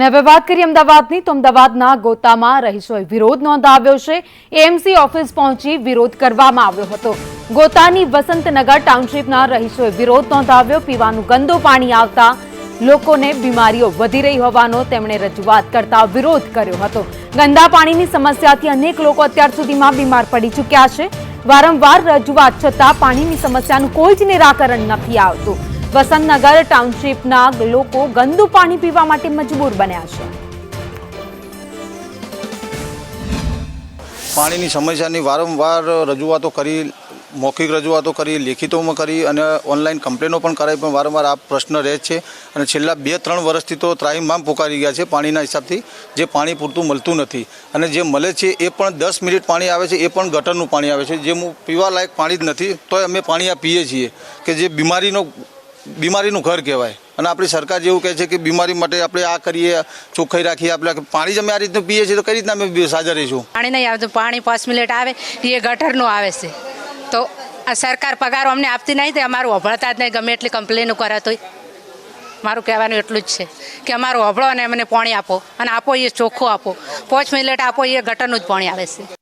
અને હવે વાત કરીએ અમદાવાદની, તો અમદાવાદના ગોતામાં રહીશોએ વિરોધ નોંધાવ્યો છે. એએમસી ઓફિસ પહોંચી વિરોધ કરવામાં આવ્યો હતો. ગોતાની વસંતનગર ટાઉનશીપના રહીશોએ વિરોધ નોંધાવ્યો. પીવાનું ગંદુ પાણી આવતા લોકોને બીમારીઓ વધી રહી હોવાનો તેમણે રજૂઆત કરતા વિરોધ કર્યો હતો. ગંદા પાણીની સમસ્યાથી અનેક લોકો અત્યાર સુધીમાં બીમાર પડી ચૂક્યા છે. વારંવાર રજૂઆત છતાં પાણીની સમસ્યાનું કોઈ જ નિરાકરણ નથી આવતું. વસંતનગર ટાઉનશીપના લોકો ગંદુ પાણી પીવા માટે મજબૂર બન્યા છે. પાણીની સમસ્યાની વારંવાર રજૂઆતો કરી, મૌખિક રજૂઆતો કરી, લેખિતોમાં કરી અને ઓનલાઈન કમ્પ્લેનો પણ કરાવી પણ વારંવાર આ પ્રશ્ન રહે છે. અને છેલ્લા બે ત્રણ વર્ષથી તો ત્રાહીમામ પોકારી ગયા છે પાણીના હિસાબથી, જે પાણી પૂરતું મળતું નથી. અને જે મળે છે એ પણ દસ મિનિટ પાણી આવે છે, એ પણ ગટરનું પાણી આવે છે. જે હું પીવા લાયક પાણી જ નથી, તોય અમે પાણી આ પીએ છીએ. કે જે બીમારીનો બીમારીનું ઘર કહેવાય. અને આપણી સરકાર જેવું કહે છે કે બીમારી માટે આપણે આ કરીએ, ચોખ્ખાઈ રાખીએ, આપણે પાણી જ આ રીતનું પીએ છીએ, તો કઈ રીતના અમે સાજા રહીશું પાણી નહીં આવતું, પાણી પાંચ મિનિટ આવે, એ ગટરનું આવે છે. તો આ સરકાર પગાર અમને આપતી નહીં, તે અમારું અભળતા જ નહીં, ગમે એટલી કમ્પ્લેનો કરે તોય. મારું કહેવાનું એટલું જ છે કે અમારું અભળો અને અમને પાણી આપો, અને આપો એ ચોખ્ખું આપો. પાંચ મિનિટ આપો, એ ગટરનું જ પાણી આવે છે.